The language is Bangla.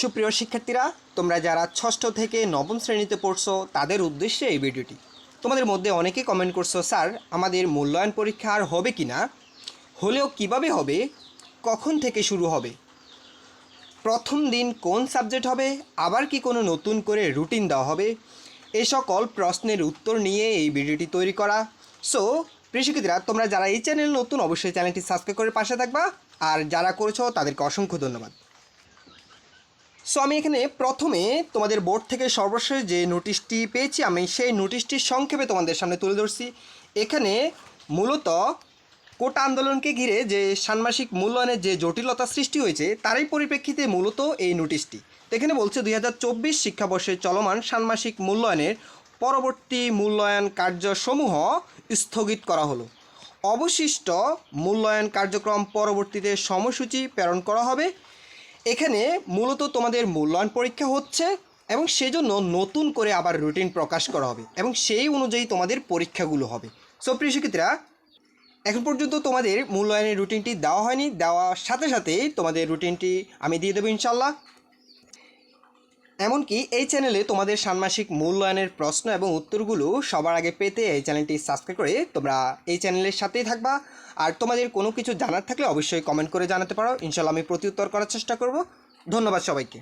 সুপ্রিয় শিক্ষার্থীরা, তোমরা যারা ষষ্ঠ থেকে নবম শ্রেণীতে পড়ছো, তাদের উদ্দেশ্যে এই ভিডিওটি। তোমাদের মধ্যে অনেকে কমেন্ট করছ, স্যার, আমাদের মূল্যায়ন পরীক্ষা আর হবে কি না হলেও কীভাবে হবে? কখন থেকে শুরু হবে? প্রথম দিন কোন সাবজেক্ট হবে? আবার কি কোনো নতুন করে রুটিন দেওয়া হবে? এই সকল প্রশ্নের উত্তর নিয়ে এই ভিডিওটি তৈরি করা। সো প্রিয় তোমরা যারা এই চ্যানেল নতুন, অবশ্যই চ্যানেলটি সাবস্ক্রাইব করে পাশে থাকবা। আর যারা করেছ, তাদেরকে অসংখ্য ধন্যবাদ। সো আমি এখানে প্রথমে তোমাদের বোর্ড থেকে সর্বশেষ যে নোটিশটি পেয়েছি, আমি সেই নোটিশটি সংক্ষেপে তোমাদের সামনে তুলে ধরছি। এখানে মূলত কোটা আন্দোলনকে ঘিরে যে ষান্মাসিক মূল্যায়নের যে জটিলতা সৃষ্টি হয়েছে, তারই পরিপ্রেক্ষিতে মূলত এই নোটিশটি এখানে বলছে, দুই হাজার চব্বিশ শিক্ষাবর্ষে চলমান ষান্মাসিক মূল্যায়নের পরবর্তী মূল্যায়ন কার্যসমূহ স্থগিত করা হলো। অবশিষ্ট মূল্যায়ন কার্যক্রম পরবর্তীতে সময়সূচি প্রেরণ করা হবে। এখানে মূলত তোমাদের মূল্যায়ন পরীক্ষা হচ্ছে এবং সেজন্য নতুন করে আবার রুটিন প্রকাশ করা হবে এবং সেই অনুযায়ী তোমাদের পরীক্ষাগুলো হবে। সো প্রিয় শিক্ষার্থীরা, এখন পর্যন্ত তোমাদের মূল্যায়নের রুটিনটি দেওয়া হয়নি। দেওয়ার সাথে সাথেই তোমাদের রুটিনটি আমি দিয়ে দেবো ইনশাল্লাহ এমনকি এই চ্যানেলে তোমাদের ষান্মাসিক মূল্যায়নের প্রশ্ন এবং উত্তরগুলো সবার আগে পেতে এই চ্যানেলটি সাবস্ক্রাইব করে তোমরা এই চ্যানেলের সাথেই থাকবা। আর তোমাদের কোনো কিছু জানার থাকলে অবশ্যই কমেন্ট করে জানাতে পারো। ইনশাল্লাহ আমি প্রতি উত্তর করার চেষ্টা করব। ধন্যবাদ সবাইকে।